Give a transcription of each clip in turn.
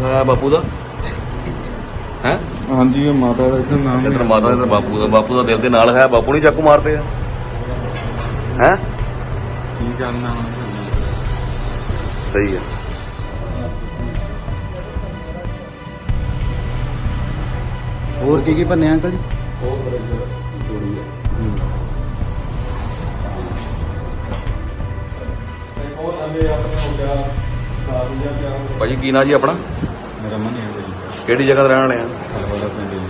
ਦਿਖਾਇਆ ਬਾਪੂ ਦਾ? ਹੈ? ਹਾਂਜੀ ਇਹ ਮਾਤਾ ਦਾ ਇੱਥੇ ਨਾਮ ਇਧਰ ਮਾਤਾ ਦਾ ਤੇ ਬਾਪੂ ਦਾ ਬਾਪੂ ਦਾ ਦਿਲ ਦੇ ਨਾਲ ਹੈ ਬਾਪੂ ਨਹੀਂ ਚਾਕੂ ਮਾਰਦੇ ਆ। ਹੈ? ਕੀ ਕਰਨਾ ਸਹੀ ਹੈ। ਹੋਰ ਕੀ ਕੀ ਭੰਨਿਆ ਅੰਕਲ ਜੀ? ਭਾਜੀ ਕੀ ਨਾਂ ਜੀ ਆਪਣਾ? ਮੇਰਾ ਮਨ ਹੈ ਭਾਈ ਕਿਹੜੀ ਜਗ੍ਹਾ ਤੇ ਰਹਿਣ ਵਾਲੇ ਆ? ਪਿੰਡ ਜੀ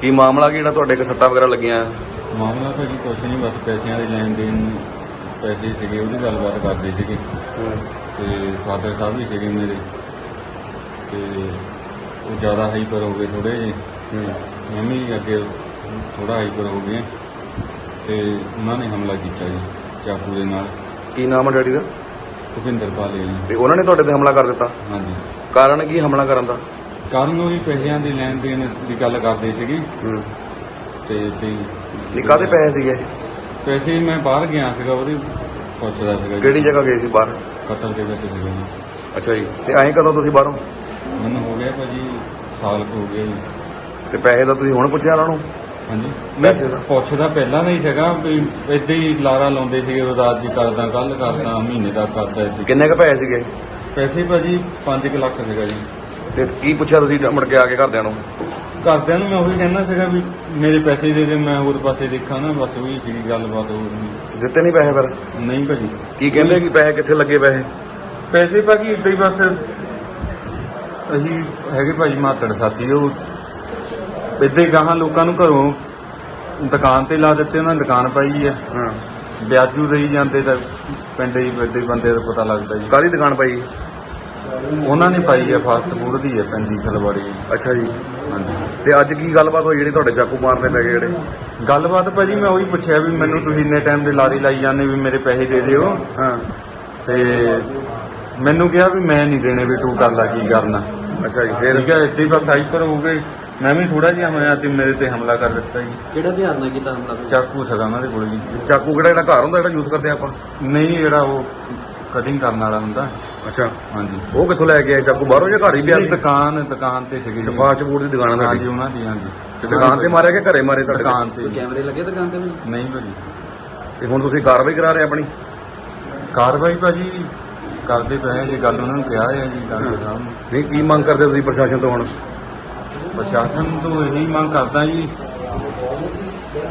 ਕੀ ਮਾਮਲਾ ਕੀ ਜਿਹੜਾ ਤੁਹਾਡੇ ਕੋ ਸੱਟਾਂ ਵਗੈਰਾ ਲੱਗੀਆਂ? ਮਾਮਲਾ ਭਾਜੀ ਕੁਛ ਨਹੀਂ ਬਸ ਪੈਸਿਆਂ ਦੇ ਲੈਣ ਦੇਣ ਨੂੰ ਪੈਸੇ ਸੀਗੇ ਉਹਦੀ ਗੱਲਬਾਤ ਕਰਦੇ ਸੀਗੇ। ਤੇ ਫਾਦਰ ਸਾਹਿਬ ਵੀ ਸੀਗੇ ਮੇਰੇ। ਤੇ ਉਹ ਜ਼ਿਆਦਾ ਹਾਈਪਰ ਹੋ ਗਏ ਥੋੜੇ ਜਿਹੇ। ਮੈਂ ਵੀ ਅੱਗੇ ਥੋੜਾ ਹਾਈਪਰ ਹੋ ਗਏ ਤੇ ਉਹਨਾਂ ਨੇ ਹਮਲਾ ਕੀਤਾ ਜੀ ਚਾਕੂ ਦੇ ਨਾਲ। ਕੀ ਨਾਮ ਹੈ ਡੈਡੀ ਦਾ? ਭੁਪਿੰਦਰ ਪਾਲੇ ਜੀ। ਤੇ ਉਹਨਾਂ ਨੇ ਤੁਹਾਡੇ ਤੇ ਹਮਲਾ ਕਰ ਦਿੱਤਾ? ਹਾਂਜੀ। ਕਾਰਨ ਕੀ ਹਮਲਾ ਕਰਨ ਦਾ? ਕਾਰਨ ਉਹ ਹੀ ਪੈਸਿਆਂ ਦੇ ਲੈਣ ਦੇਣ ਦੀ ਗੱਲ ਕਰਦੇ ਸੀਗੇ। ਹੂੰ। ਤੇ ਨਹੀਂ ਕਾਹਦੇ ਪੈਸੇ ਸੀਗੇ? ਪੈਸੇ ਮੈਂ ਬਾਹਰ ਗਿਆ ਸੀਗਾ ਉਹਦੇ ਪੁੱਛਦਾ ਸੀਗਾ ਜੀ। ਕਿਹੜੀ ਜਗ੍ਹਾ ਗਏ ਸੀ ਬਾਹਰ? ਕਤਲ ਦੇ ਵਿੱਚ ਸੀਗਾ ਜੀ। ਅੱਛਾ ਜੀ ਤੇ ਐਂ ਕਦੋਂ ਤੁਸੀਂ ਬਾਹਰੋਂ? ਮੈਨੂੰ ਹੋ ਗਿਆ ਭਾਜੀ ਸਾਲ ਕੁ ਹੋ ਗਿਆ ਜੀ ਤੇ ਪੈਸੇ ਦਾ ਤੁਸੀਂ ਹੁਣ ਪੁੱਛਿਆ ਉਹਨਾਂ ਨੂੰ? ਹਾਂਜੀ। ਮੈਂ ਪੈਸੇ ਦਾ? ਪੁੱਛਦਾ ਪਹਿਲਾਂ ਨਹੀਂ ਸੀਗਾ ਵੀ ਏਦਾਂ ਹੀ ਲਾਰਾ ਲਾਉਂਦੇ ਸੀਗੇ ਉਹ ਰਾਤ ਜੀ ਕਰਦਾ ਕੱਲ ਕਰਦਾ ਮਹੀਨੇ ਦਾ ਕਰਦਾ ਏਦਾਂ ਹੀ। ਕਿੰਨੇ ਕ ਪੈਸੇ ਸੀਗੇ? ਪੈਸੇ ਭਾਜੀ 5 ਲੱਖ ਸੀਗਾ ਜੀ। ਤੇ ਕੀ ਪੁੱਛਿਆ ਤੁਸੀਂ ਮੁੜ ਕੇ ਆ ਕੇ ਘਰਦਿਆਂ ਨੂੰ? ਘਰਦਿਆਂ ਨੂੰ ਮੈਂ ਉਹੀ ਕਹਿੰਦਾ ਸੀਗਾ ਵੀ ਮੇਰੇ ਪੈਸੇ ਦੇ ਦੇ ਮੈਂ ਹੋਰ ਪਾਸੇ ਦੇਖਾਂ ਨਾ ਬਸ ਉਹੀ ਸੀਗੀ ਗੱਲਬਾਤ ਹੋਰ ਨਹੀਂ। ਦਿੱਤੇ ਨਹੀਂ ਪੈਸੇ ਫਿਰ? ਨਹੀਂ ਭਾਜੀ। ਕੀ ਕਹਿੰਦੇ ਕਿ ਪੈਸੇ ਕਿੱਥੇ ਲੱਗੇ ਪੈਸੇ? ਪੈਸੇ ਭਾਜੀ ਇਦਾਂ ਹੀ ਬਸ ਅਸੀਂ ਹੈਗੇ ਭਾਜੀ ਮਾਤੜ ਸਾਥੀ ਉਹ ਇਦਾਂ ਹੀ ਗਾਹਾਂ ਲੋਕਾਂ ਨੂੰ ਘਰੋਂ ਦੁਕਾਨ ਤੇ ਲਾ ਦਿੱਤੇ ਉਹਨਾਂ ਨੇ ਦੁਕਾਨ ਪਾਈ ਹੈ ਹਾਂ। ਵਿਆਜੂ ਰਹੀ ਜਾਂਦੇ ਤਾਂ ਪਿੰਡ ਹੀ ਵੱਡੇ ਬੰਦੇ ਦਾ ਪਤਾ ਲੱਗਦਾ ਜੀ। ਕਾਹਦੀ ਦੁਕਾਨ ਪਾਈ? ਉਹਨਾਂ ਨੇ ਪਾਈ ਹੈ ਫਾਸਟ ਫੂਡ ਦੀ ਹੈ ਪਿੰਡੀ ਖਲਵਾੜੀ। ਅੱਛਾ ਜੀ। ਹਾਂਜੀ। ਤੇ ਅੱਜ ਕੀ ਗੱਲਬਾਤ ਹੋਈ ਜਿਹੜੀ ਤੁਹਾਡੇ ਚਾਕੂ ਮਾਰਨੇ ਪੈ ਗਏ ਜਿਹੜੇ? ਗੱਲਬਾਤ ਭਾਜੀ ਮੈਂ ਉਹੀ ਪੁੱਛਿਆ ਵੀ ਮੈਨੂੰ ਤੁਸੀਂ ਇੰਨੇ ਟਾਈਮ ਦੇ ਲਾਰੀ ਲਾਈ ਜਾਂਦੇ ਵੀ ਮੇਰੇ ਪੈਸੇ ਦੇ ਦਿਓ। ਹਾਂ। ਤੇ ਮੈਨੂੰ ਕਿਹਾ ਵੀ ਮੈਂ ਨਹੀਂ ਦੇਣੇ ਵੀ ਤੂੰ ਕਰ ਲੈ ਕੀ ਕਰਨਾ। ਅੱਛਾ ਜੀ ਫਿਰ? ਠੀਕ ਹੈ ਇੱਦਾਂ ਹੀ ਬਸ ਹਾਈਪਰ ਹੋ ਗਏ। ਮੈਂ ਵੀ ਥੋੜਾ ਜਿਹਾ ਹੋਇਆ ਤੇ ਮੇਰੇ ਤੇ ਹਮਲਾ ਕਰ ਦਿੱਤਾ ਜੀ। ਕਿਹੜਾ ਧਿਆਨ ਨਾਲ ਕੀਤਾ ਹਮਲਾ ਕੋਈ? ਚਾਕੂ ਸਗਾ ਉਹਨਾਂ ਦੇ ਕੋਲ ਜੀ। ਚਾਕੂ ਕਿਹੜਾ ਜਿਹੜਾ ਘਰ ਹੁੰਦਾ ਜਿਹੜਾ ਯੂਜ਼ ਕਰਦੇ ਆਪਾਂ? ਨਹੀਂ ਜਿਹੜਾ ਉਹ ਕਟਿੰਗ ਕਰਨ ਵਾਲਾ ਹੁੰਦਾ। ਅੱਛਾ। ਹਾਂਜੀ। ਉਹ ਕਿੱਥੋਂ ਲੈ ਕੇ ਆਏ? ਚਾਕੂ ਬਾਹਰੋਂ ਜਾਂ ਘਰ ਹੀ ਪਿਆ? ਨਹੀਂ ਦੁਕਾਨ ਦੁਕਾਨ ਤੇ ਸੀਗੇ ਜੀ। ਫਾਸਟ ਫੂਡ ਦੀ ਦੁਕਾਨ ਆ ਹਾਂਜੀ ਤੁਹਾਡੀ ਉਹਨਾਂ ਦੀ ਹਾਂਜੀ। ਤੇ ਦੁਕਾਨ ਤੇ ਮਾਰਿਆ ਕਿ ਘਰੇ ਮਾਰੇ ਤੁਹਾਡੇ? ਦੁਕਾਨ ਤੇ ਕੋਈ ਕੈਮਰੇ ਲੱਗੇ ਦੁਕਾਨ ਤੇ ਵੀ ਨਹੀਂ ਭਾਜੀ। ਤੇ ਹੁਣ ਤੁਸੀਂ ਕਾਰਵਾਈ ਕਰਾ ਰਹੇ ਆਪਣੀ? ਕਾਰਵਾਈ ਭਾਜੀ ਕਰਦੇ ਪਏ ਆ ਜੀ ਗੱਲ ਉਹਨਾਂ ਨੂੰ ਕਿਹਾ ਹੈ ਜੀ ਡਾਕਟਰ ਸਾਹਿਬ ਨੂੰ ਨਹੀਂ ਕੀ ਮੰਗ ਕਰਦੇ ਤੁਸੀਂ ਪ੍ਰਸ਼ਾਸਨ ਤੋਂ ਹੁਣ? ਪ੍ਰਸ਼ਾਸਨ ਤੋਂ ਇਹੀ ਮੰਗ ਕਰਦਾ ਜੀ।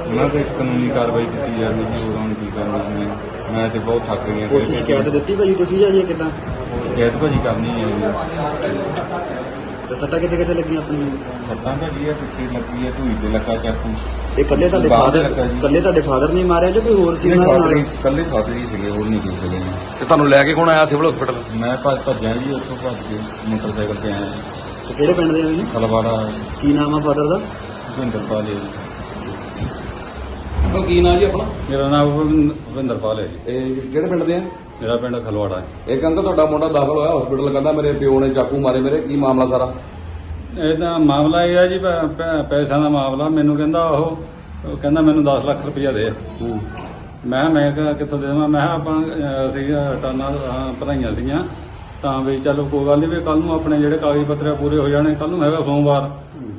ਉਹਨਾਂ ਤੇ ਕਾਨੂੰਨੀ ਕਾਰਵਾਈ ਕੀਤੀ ਜਾਵੇ ਜੀ ਹੋਰ ਹੁਣ ਕੀ ਕਰਨਾ ਮੈਂ ਮੈਂ ਤੇ ਬਹੁਤ ਥੱਕ ਗਿਆ। ਪੁਲਿਸ ਸ਼ਿਕਾਇਤ ਦਿੱਤੀ ਭਾਜੀ ਤੁਸੀਂ ਜਾਂ ਜੀ ਕਿਦਾਂ? ਸ਼ਿਕਾਇਤ ਭਾਜੀ ਕਰਨੀ ਹੈ ਜੀ। ਤੇ ਸੱਟਾਂ ਕਿੱਥੇ ਕਿੱਥੇ ਲੱਗੀਆਂ ਆਪਣੀਆਂ? ਸੱਟਾਂ ਭਾਜੀ ਇਹ ਪਿੱਛੇ ਲੱਗੀ ਹੈ ਧੂਈ ਤੇ ਲੱਗਾ ਚਾਕੂ ਇਹ ਕੱਲੇ ਤੁਹਾਡੇ ਫਾਦਰ ਜੀ। ਕੱਲੇ ਤੁਹਾਡੇ ਫਾਦਰ ਨੇ ਮਾਰਿਆ ਜਾਂ ਕੋਈ ਹੋਰ ਸੀ ਉਹਨਾਂ ਨਾਲ? ਫਾਦਰੀ ਕੱਲੇ ਫਾਦਰੀ ਸੀਗੇ ਹੋਰ ਨਹੀਂ ਕਿਸੇ ਸੀਗੇ ਜੀ। ਤੇ ਤੁਹਾਨੂੰ ਲੈ ਕੇ ਕੌਣ ਆਇਆ ਸਿਵਲ ਹਸਪੀਟਲ? ਮੈਂ ਭੱਜ ਭੱਜਿਆ ਜੀ ਉੱਥੋਂ ਭੱਜ ਕੇ ਮੋਟਰਸਾਈਕਲ ਤੇ ਆਇਆ। ਤੇ ਕਿਹੜੇ ਪਿੰਡ ਦੇ ਆ ਜੀ? ਖਲਵਾੜਾ ਕੀ ਨਾਮ ਆ ਫਾਦਰ ਦਾ? ਭਿੰਦਰ ਪਾਲੇ ਉਹ ਕੀ ਨਾਂ ਜੀ ਆਪਣਾ? ਮੇਰਾ ਨਾਮ ਭਿੰਦਰਪਾਲ ਹੈ ਜੀ। ਇਹ ਕਿਹੜੇ ਪਿੰਡ ਦੇ ਆ? ਮੇਰਾ ਪਿੰਡ ਖਲਵਾੜਾ ਹੈ। ਇੱਕ ਅੰਕਲ ਤੁਹਾਡਾ ਮੁੰਡਾ ਦਾਖਲ ਹੋਇਆ ਹਸਪੀਟਲ ਕਹਿੰਦਾ ਮੇਰੇ ਪਿਓ ਨੇ ਚਾਕੂ ਮਾਰੇ ਮੇਰੇ ਕੀ ਮਾਮਲਾ ਸਾਰਾ? ਇਹਦਾ ਮਾਮਲਾ ਇਹ ਆ ਜੀ ਪੈ- ਪੈ- ਪੈਸਿਆਂ ਦਾ ਮਾਮਲਾ। ਮੈਨੂੰ ਕਹਿੰਦਾ ਉਹ ਉਹ ਕਹਿੰਦਾ ਮੈਨੂੰ 10 ਲੱਖ ਰੁਪਇਆ ਦੇ। ਹੂੰ। ਮੈਂ ਮੈਂ ਕਿਹਾ ਕਿੱਥੋਂ ਦੇਵਾਂ? ਮੈਂ ਕਿਹਾ ਆਪਾਂ ਅਹ, ਅਸੀਂ ਟਾਨਾ ਭਰਾਈਆਂ ਸੀਗੀਆਂ। ਤਾਂ ਵੀ ਚਲੋ ਕੋਈ ਗੱਲ ਨਹੀਂ ਵੀ ਕੱਲ ਨੂੰ ਆਪਣੇ ਜਿਹੜੇ ਕਾਗਜ਼ ਪੱਤਰ ਪੂਰੇ ਹੋ ਜਾਣੇ ਕੱਲ ਨੂੰ ਹੈਗਾ ਸੋਮਵਾਰ।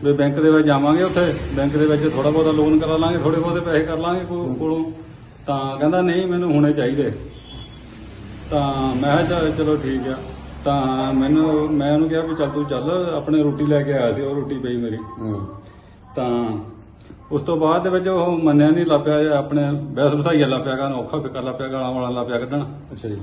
ਵੀ ਬੈਂਕ ਦੇ ਵਿੱਚ ਜਾਵਾਂਗੇ ਉੱਥੇ ਬੈਂਕ ਦੇ ਵਿੱਚ ਥੋੜਾ ਬਹੁਤਾ ਲੋਨ ਕਰਾ ਲਾਂਗੇ ਥੋੜੇ ਬਹੁਤੇ ਪੈਸੇ ਕਰ ਲਾਂਗੇ ਕੋਲੋਂ। ਤਾਂ ਕਹਿੰਦਾ ਨਹੀਂ ਮੈਨੂੰ ਹੁਣੇ ਚਾਹੀਦੇ। ਤਾਂ ਮੈਂ ਕਿਹਾ ਚੱਲ- ਠੀਕ ਆ। ਤਾਂ ਮੈਨੂੰ ਮੈਂ ਉਹਨੂੰ ਕਿਹਾ ਵੀ ਚੱਲ ਤੂੰ ਚੱਲ ਆਪਣੇ ਰੋਟੀ ਲੈ ਕੇ ਆਇਆ ਸੀ ਉਹ ਰੋਟੀ ਪਈ ਮੇਰੀ। ਤਾਂ ਉਸ ਤੋਂ ਬਾਅਦ ਦੇ ਵਿੱਚ ਉਹ ਮੰਨਿਆ ਨਹੀਂ ਲੱਪਿਆ ਆਪਣੇ ਬਹਿਸ ਬਸਾਈਆ ਲੱਪਿਆ ਕਰਨ ਔਖਾ ਫਿਕਰ ਲੱਪਿਆ ਗਾਲਾਂ ਵਾਲਾ ਲੱਪਿਆ ਕੱਢਣ। ਅੱਛਾ ਜੀ।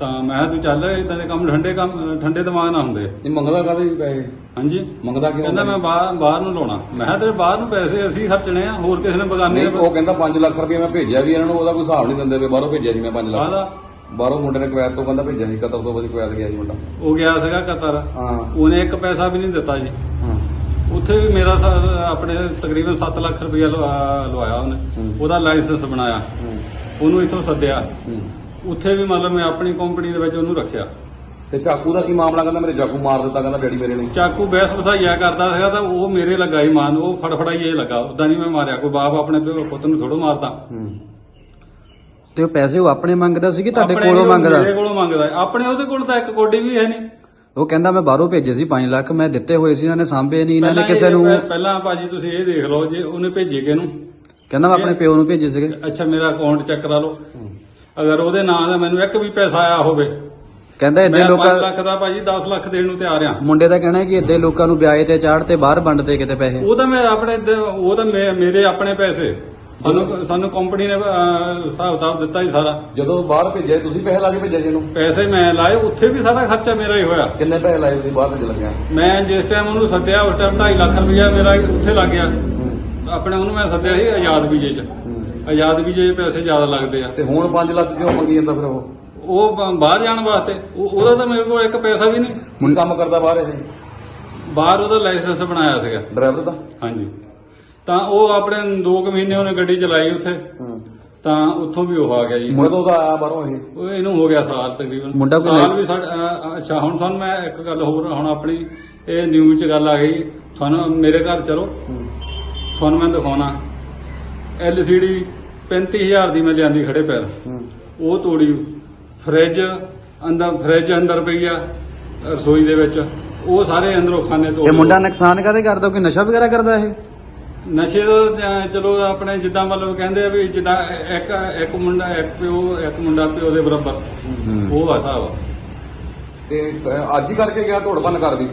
ਤਾਂ ਮੈਂ ਕਿਹਾ ਤੂੰ ਚੱਲ ਇਦਾਂ ਦੇ ਕੰਮ ਠੰਡੇ ਕੰਮ ਠੰਡੇ ਦਿਮਾਗ ਨਾਲ ਹੁੰਦੇ। ਇਹ ਮੰਗਦਾ ਕਾਹਦੇ ਪੈਸੇ? ਹਾਂਜੀ। ਮੰਗਦਾ ਕਿਉਂ ਕਹਿੰਦਾ ਮੈਂ ਬਾਹਰ ਬਾਹਰ ਨੂੰ ਲਾਉਣਾ। ਮੈਂ ਕਿਹਾ ਤੇਰੇ ਬਾਹਰ ਨੂੰ ਪੈਸੇ ਅਸੀਂ ਖਰਚਣੇ ਆ ਹੋਰ ਕਿਸੇ ਨੇ ਬਗਾਨੇ ਨਹੀਂ, ਉਹ ਕਹਿੰਦਾ 5 ਲੱਖ ਰੁਪਏ ਮੈਂ ਭੇਜਿਆ ਵੀ ਇਹਨਾਂ ਨੂੰ ਉਹਦਾ ਕੋਈ ਹਿਸਾਬ ਨਹੀਂ ਦਿੰਦੇ ਵੀ ਬਾਹਰੋਂ ਭੇਜਿਆ ਜੀ ਮੈਂ 5 ਲੱਖ। ਬਾਹਰ ਬਾਹਰੋਂ ਮੁੰਡੇ ਨੇ ਕੁਵੈਤ ਤੋਂ ਕਹਿੰਦਾ ਭੇਜਿਆ ਸੀ ਕਤਰ ਤੋਂ ਬਾਅਦ ਕੁਵੈਤ ਗਿਆ ਜੀ ਮੁੰਡਾ। ਉਹ ਗਿਆ ਸੀਗਾ ਕਤਰ। ਹਾਂ। ਉਹਨੇ ਇੱਕ ਪੈਸਾ ਵੀ ਨਹੀਂ ਦਿੱਤਾ ਜੀ। ਹਾਂ। ਉੱਥੇ ਵੀ ਮੇਰਾ ਸ- ਆਪਣੇ ਤਕਰੀਬਨ 7 ਲੱਖ ਰੁਪਇਆ ਲਵਾ- ਲਵਾਇਆ ਉਹਨੇ। ਹੂੰ। ਉਹਦਾ ਲਾਇਸੈਂਸ ਬਣਾਇਆ। ਹੂੰ। ਉਹਨੂੰ ਇੱਥੋਂ ਸੱਦਿਆ। ਹੂੰ। ਉੱਥੇ ਵੀ ਮਤਲਬ ਮੈਂ ਆਪਣੀ ਕੰਪਨੀ ਦੇ ਵਿੱਚ ਉਹਨੂੰ ਰੱਖਿਆ। ਤੇ ਚਾਕੂ ਦਾ ਕੀ ਮਾਮਲਾ? ਕਹਿੰਦਾ ਮੇਰੇ ਚਾਕੂ ਮਾਰ ਦਿੱਤਾ ਕਹਿੰਦਾ ਡੈਡੀ ਮੇਰੇ ਨੇ ਚਾਕੂ ਬਹਿਸ ਵਸਾਈਆ ਕਰਦਾ ਸੀਗਾ ਤਾਂ ਉਹ ਮੇਰੇ ਲੱਗਾ ਹੀ ਮਾਨ ਉਹ ਫੜਫੜਾਈ ਇਹ ਲੱਗਾ। ਉਦਾਂ ਨਹੀਂ ਮੈਂ ਮਾਰਿਆ ਕੋਈ ਬਾਪ ਆਪਣੇ ਪਿਓ ਪੁੱਤ ਨੂੰ ਥੋੜੋ ਮਾਰਦਾ। ਹੂੰ। ਤੇ ਉਹ ਪੈਸੇ ਉਹ ਆਪਣੇ ਮੰਗਦਾ ਸੀ ਕਿ ਤੁਹਾਡੇ ਆਪਣੇ ਕੋਲੋਂ ਵੀ ਉਹ ਮੰਗਦਾ? ਮੇਰੇ ਕੋਲੋਂ ਮੰਗਦਾ ਆਪਣੇ ਉਹਦੇ ਕੋਲ ਤਾਂ ਇੱਕ ਕੋਡੀ ਵੀ ਹੈ ਨਹੀਂ। ਉਹ ਕਹਿੰਦਾ ਮੈਂ ਬਾਹਰੋਂ ਭੇਜੇ ਸੀ 5 ਲੱਖ ਮੈਂ ਦਿੱਤੇ ਹੋਏ ਸੀ ਇਹਨਾਂ ਨੇ ਸਾਂਭੇ ਨਹੀਂ ਇਹਨਾਂ ਨੇ ਪਹਿਲਾਂ ਕਿਸੇ ਇਹ- ਨੂੰ ਪਹਿ- ਪਹਿਲਾਂ ਭਾਜੀ ਤੁਸੀਂ ਇਹ ਦੇਖ ਲਓ ਜੇ ਉਹਨੇ ਭੇਜੇ ਕਿਹਨੂੰ? ਕਹਿੰਦਾ ਮੈਂ ਆਪਣੇ ਪਿਓ ਨੂੰ ਭੇਜੇ ਸੀਗੇ। ਅੱਛਾ ਮੇਰਾ ਅਕਾਊਂਟ ਚੈੱਕ ਕਰਾ ਲਓ। ਅਗਰ ਉਹਦੇ ਨਾਂ ਦਾ ਮੈਨੂੰ ਇੱਕ ਵੀ ਪੈਸਾ ਆਇਆ ਹੋਵੇ ਕਹਿੰਦਾ ਮੈਂ 5 ਲੋਕਾਂ ਲੱਖ ਦਾ ਭਾਜੀ 10 ਲੱਖ ਦੇਣ ਨੂੰ ਤਿਆਰ ਆ। ਮੁੰਡੇ ਦਾ ਕਹਿਣਾ ਹੈ ਕਿ ਇੱਦੇ ਲੋਕਾਂ ਨੂੰ ਵਿਆਜ ਤੇ ਚਾੜ ਤੇ ਬਾਹਰ ਵੰਡਦੇ ਕਿਤੇ ਪੈਸੇ। ਉਹ ਤਾਂ ਮੈਂ ਆਪਣੇ ਉਹ ਤਾਂ ਮੇ- ਮੇਰੇ ਆਪਣੇ ਪੈਸੇ। ਸਾਨੂੰ ਸਾਨੂੰ ਕੰਪਨੀ ਨੇ ਅਹ, ਹਿਸਾਬ ਕਿਤਾਬ ਦਿੱਤਾ ਹੀ ਸਾਰਾ। ਜਦੋਂ ਬਾਹਰ ਭੇਜਿਆ ਤੁਸੀਂ ਪੈਸੇ ਲਾ ਕੇ ਭੇਜਿਆ ਜੀ ਇਹਨੂੰ ਪੈਸੇ ਮੈਂ ਲਾਏ ਉੱਥੇ ਵੀ ਸਾਰਾ ਖਰਚਾ ਮੇਰਾ ਹੀ ਹੋਇਆ। ਕਿੰਨੇ ਪੈਸੇ ਲਾਏ ਤੁਸੀਂ ਬਾਹਰ ਭੇਜ ਲੱਗਿਆ? ਮੈਂ ਜਿਸ ਟਾਈਮ ਉਹਨੂੰ ਸੱਦਿਆ ਉਸ ਟਾਈਮ 2.5 ਲੱਖ ਰੁਪਇਆ ਮੇਰਾ ਉੱਥੇ ਲੱਗ ਗਿਆ। ਆਪਣੇ ਉਹਨੂੰ ਮੈਂ ਸੱਦਿਆ ਸੀ ਆਜ਼ਾਦ ਵੀਜੇ 'ਚ। ਆਜ਼ਾਦ ਵੀਜੇ 'ਚ ਪੈਸੇ ਜ਼ਿਆਦਾ ਲੱਗਦੇ ਆ। ਤੇ ਹੁਣ 5 ਲੱਖ ਕਿਉਂ ਮੰਗੀ ਜਾਂਦਾ ਫਿਰ ਉਹ? ਉਹ ਬ- ਬਾਹਰ ਜਾਣ ਵਾਸਤੇ। ਉਹ- ਉਹਦਾ ਤਾਂ ਮੇਰੇ ਕੋਲ ਇੱਕ ਪੈਸਾ ਵੀ ਨਹੀਂ। ਕੀ ਕੰਮ ਕਰਦਾ ਬਾਹਰ ਇਹ? ਬਾਹਰ ਉਹਦਾ ਲਾਇਸੈਂਸ ਬਣਾਇਆ ਸੀਗਾ। ਡਰਾਈਵਰ ਦਾ? ਹਾਂਜੀ। ਤਾਂ ਉਹ ਆਪਣੇ 2 ਕੁ ਮਹੀਨੇ ਉਹਨੇ ਗੱਡੀ ਚਲਾਈ ਉੱਥੇ। ਤਾਂ ਉੱਥੋਂ ਵੀ ਉਹ ਆ ਗਿਆ ਜੀ। ਕਦੋਂ ਦਾ ਆਇਆ ਬਾਹਰੋਂ ਇਹ? ਉਹ ਇਹਨੂੰ ਹੋ ਗਿਆ ਸਾਲ ਤਕਰੀਬਨ। ਮੁੰਡਾ ਕੋਈ ਸਾਲ ਵੀ ਸਾਡਾ ਅ, ਅੱਛਾ ਹੁਣ ਤੁਹਾਨੂੰ ਮੈਂ ਇੱਕ ਗੱਲ ਹੋਰ ਹੁਣ ਆਪਣੀ ਇਹ ਨਿਊਜ਼ 'ਚ ਗੱਲ ਆ ਗਈ। ਤੁਹਾਨੂੰ ਮੇਰੇ ਘਰ ਚਲੋ। ਤੁਹਾਨੂੰ ਮੈਂ ਦਿਖਾਉਣਾ। LCD 35000 ਦੀ ਮੈਂ ਲਿਆਂਦੀ ਖੜੇ ਪੈਰ। ਉਹ ਤੋੜੀ ਫ੍ਰਿਜ ਅੰਦਰ ਫ੍ਰਿਜ ਅੰਦਰ ਪਈ ਆ ਰਸੋਈ ਦੇ ਵਿੱਚ। ਉਹ ਸਾਰੇ ਅੰਦਰੋਂ ਖਾਨੇ ਤੋੜ ਇਹ ਮੁੰਡਾ ਨੁਕਸਾਨ ਕਾਹਦੇ ਕਰਦਾ? ਕੋਈ ਨਸ਼ਾ ਵਗੈਰਾ ਕਰਦਾ ਇਹ? ਨਸ਼ੇ ਦਾ ਚਲੋ ਆਪਣੇ ਜਿੱਦਾਂ ਮਤਲਬ ਕਹਿੰਦੇ ਆ ਵੀ ਜਿੱਦਾਂ ਇੱਕ ਇੱਕ ਮੁੰਡਾ ਇੱਕ ਪਿਓ ਇੱਕ ਮੁੰਡਾ ਪਿਓ ਦੇ ਬਰਾਬਰ। ਉਹ ਆ ਹਿਸਾਬ ਤੇ ਅੱਜ ਹੀ ਕਰਕੇ ਗਿਆ ਧੋੜ ਭੰਨ ਕਰਦੀ।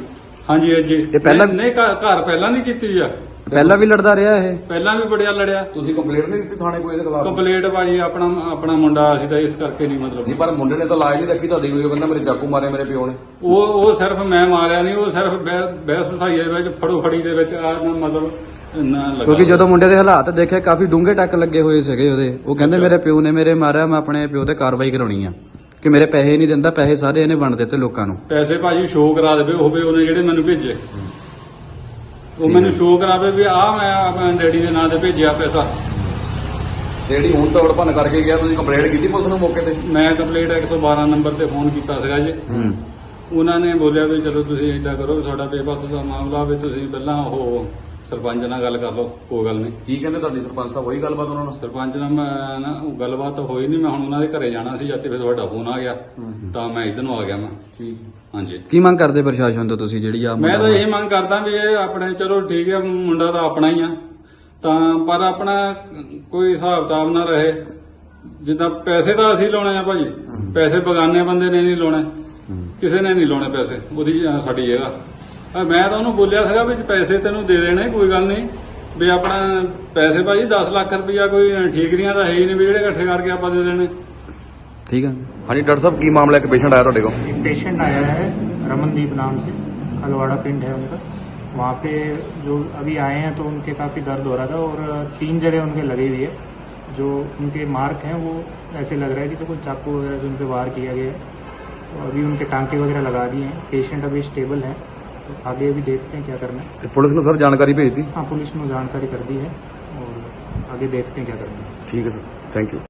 ਹਾਂਜੀ ਅੱਜ ਇਹ ਪਹਿਲਾਂ- ਨਹੀਂ ਘਰ ਘਰ ਪਹਿਲਾਂ ਨਹੀਂ ਕੀਤੀ ਆ। ਪਹਿਲਾਂ ਵੀ ਲੜਦਾ ਰਿਹਾ ਇਹ। ਪਹਿਲਾਂ ਵੀ ਬੜਿਆ ਲੜਿਆ। ਤੁਸੀਂ ਕੰਪਲੇਂਟ ਨਹੀਂ ਦਿੱਤੀ ਥਾਣੇ ਕੋਈ ਇਹਦੇ ਖਿਲਾਫ? ਕੰਪਲੀਟ ਭਾਜੀ ਆਪਣਾ ਆਪਣਾ ਮੁੰਡਾ ਅਸੀਂ ਤਾਂ ਇਸ ਕਰਕੇ ਨਹੀਂ ਮਤਲਬ। ਨਹੀਂ ਪਰ ਮੁੰਡੇ ਨੇ ਤਾਂ ਲਾਜ ਨਹੀਂ ਰੱਖੀ ਤੁਹਾਡੀ ਕੋਈ ਉਹ ਕਹਿੰਦਾ ਮੇਰੇ ਚਾਕੂ ਮਾਰੇ ਮੇਰੇ ਪਿਓ ਨੇ। ਉਹ ਉਹ ਸਿਰਫ ਮੈਂ ਮਾਰਿਆ ਨਹੀਂ ਉਹ ਸਿਰਫ ਬਹਿ- ਬਹਿਸ ਵਸਾਈਏ ਦੇ ਵਿੱਚ ਫੜੋ ਫੜੀ ਦੇ ਵਿੱਚ ਆ ਨਾ ਮਤਲਬ ਨਾ ਲੱਗਾ। ਕਿਉਂਕਿ ਜਦੋਂ ਮੁੰਡੇ ਦੇ ਹਾਲਾਤ ਦੇਖੇ ਕਾਫੀ ਡੂੰਘੇ ਟੱਕ ਲੱਗੇ ਹੋਏ ਸੀਗੇ ਉਹਦੇ। ਉਹ ਕਹਿੰਦੇ ਮੇਰੇ ਪਿਓ ਨੇ ਮੇਰੇ ਮਾਰਿਆ ਮੈਂ ਆਪਣੇ ਪਿਓ ਤੇ ਕਾਰਵਾਈ ਕਰਾਉਣੀ ਆ। ਕਿ ਮੇਰੇ ਪੈਸੇ ਨਹੀਂ ਦਿੰਦਾ ਪੈਸੇ ਸਾਰੇ ਇਹਨੇ ਵੰਡ ਦਿੱਤੇ ਲੋਕਾਂ ਨੂੰ। ਪੈਸੇ ਭਾਜੀ ਸ਼ੋਅ ਕਰਾ ਦੇਵੇ ਹੋਵੇ ਉਹਨੇ ਜਿਹੜੇ ਮੈਨੂੰ ਭੇਜੇ। ਉਹ ਮੈਨੂੰ ਸ਼ੋਅ ਕਰਾਵੇ ਵੀ ਆ ਮੈਂ ਆਪਣੇ ਡੈਡੀ ਦੇ ਨਾਂ ਤੇ ਭੇਜਿਆ ਪੈਸਾ। ਤੇ ਜਿਹੜੀ ਹੁਣ ਧੋੜ ਭੰਨ ਕਰਕੇ ਗਿਆ ਤੁਸੀਂ ਕੰਪਲੇਂਟ ਕੀਤੀ ਪੁਲਿਸ ਨੂੰ ਮੌਕੇ ਤੇ? ਮੈਂ ਕੰਪਲੀਟ 112 ਨੰਬਰ ਤੇ ਫੋਨ ਕੀਤਾ ਸੀਗਾ ਜੀ। ਹੂੰ। ਉਹਨਾਂ ਨੇ ਬੋਲਿਆ ਵੀ ਚਲੋ ਤੁਸੀਂ ਏਦਾਂ ਕਰੋ ਵੀ ਤੁਹਾਡਾ ਬੇਬਸ ਦਾ ਮਾਮਲਾ ਵੀ ਤੁਸੀਂ ਪਹਿਲਾਂ ਉਹ ਸਰਪੰਚ ਨਾਲ ਗੱਲ ਕਰ ਲਓ ਕੋਈ ਗੱਲ ਨਹੀਂ। ਕੀ ਕਹਿੰਦੇ ਤੁਹਾਡੀ ਸਰਪੰਚ ਸਾਹਿਬ ਹੋਈ ਗੱਲਬਾਤ ਉਹਨਾਂ ਨਾਲ? ਸਰਪੰਚ ਨਾਲ ਮੈਂ ਨਾ ਉਹ ਗੱਲਬਾਤ ਹੋਈ ਨਹੀਂ ਮੈਂ ਹੁਣ ਉਹਨਾਂ ਦੇ ਘਰੇ ਜਾਣਾ ਸੀ ਜਦ ਤੇ ਫਿਰ ਤੁਹਾਡਾ ਫੋਨ ਆ ਗਿਆ। ਤਾਂ ਮੈਂ ਇੱਧਰ ਨੂੰ ਆ ਗਿਆ ਮੈਂ। ਠੀਕ। ਹਾਂਜੀ। ਕੀ ਮੰਗ ਕਰਦੇ ਪ੍ਰਸ਼ਾਸਨ ਤੋਂ ਤੁਸੀਂ ਜਿਹੜੀ ਆ ਮੈਂ ਤਾਂ ਇਹ ਮੰਗ ਕਰਦਾ ਵੀ ਇਹ ਆਪਣੇ ਚਲੋ ਠੀਕ ਹੈ ਮੁੰਡਾ ਤਾਂ ਆਪਣਾ ਹੀ ਆ। ਤਾਂ ਪਰ ਆਪਣਾ ਕੋਈ ਹਿਸਾਬ ਤਾਬ ਨਾ ਰਹੇ। ਜਿੱਦਾਂ ਪੈਸੇ ਤਾਂ ਅਸੀਂ ਲਾਉਣੇ ਆ ਭਾਜੀ। ਪੈਸੇ ਬਗਾਨੇ ਬੰਦੇ ਨੇ ਨਹੀਂ ਲਾਉਣੇ। ਕਿਸੇ ਨੇ ਨਹੀਂ ਲਾਉਣੇ ਪੈਸੇ ਉਹਦੀ ਸਾਡੀ ਜਗ੍ਹਾ। ਮੈਂ ਤਾਂ ਉਹਨੂੰ ਬੋਲਿਆ ਸੀਗਾ ਵੀ ਪੈਸੇ ਤੈਨੂੰ ਦੇ ਦੇਣੇ ਕੋਈ ਗੱਲ ਨਹੀਂ ਵੀ ਆਪਣਾ ਪੈਸੇ ਭਾਜੀ 10 ਲੱਖ ਰੁਪਇਆ ਕੋਈ ਠੀਕਰੀਆਂ ਦਾ ਹੈ ਹੀ ਨਹੀਂ ਵੀ ਜਿਹੜੇ ਇਕੱਠੇ ਕਰਕੇ ਆਪਾਂ ਦੇ ਦੇਣੇ ਠੀਕ ਆ ਹਾਂਜੀ ਡਾਕਟਰ ਸਾਹਿਬ ਕੀ ਮਾਮਲਾ ਇੱਕ ਪੇਸ਼ੈਂਟ ਆਇਆ ਤੁਹਾਡੇ ਕੋਲ एक पेशेंट आया है रमनदीप नाम से खलवाड़ा पिंड है उनका वहाँ पे जो अभी आए हैं तो उनके काफ़ी दर्द हो रहा था और तीन जगह उनके लगी हुई है जो उनके मार्क हैं वो ऐसे लग रहा है कि तो कोई चाकू वगैरह से उन पर वार किया गया है तो अभी उनके टांके वगैरह लगा दिए हैं पेशेंट अभी स्टेबल है तो आगे अभी देखते हैं क्या करना है ਤੇ ਪੁਲਿਸ ਨੂੰ ਸਰ ਜਾਣਕਾਰੀ ਭੇਜਤੀ हाँ पुलिस ने जानकारी कर दी है और आगे देखते हैं क्या करना है ਠੀਕ ਹੈ ਸਰ ਥੈਂਕ ਯੂ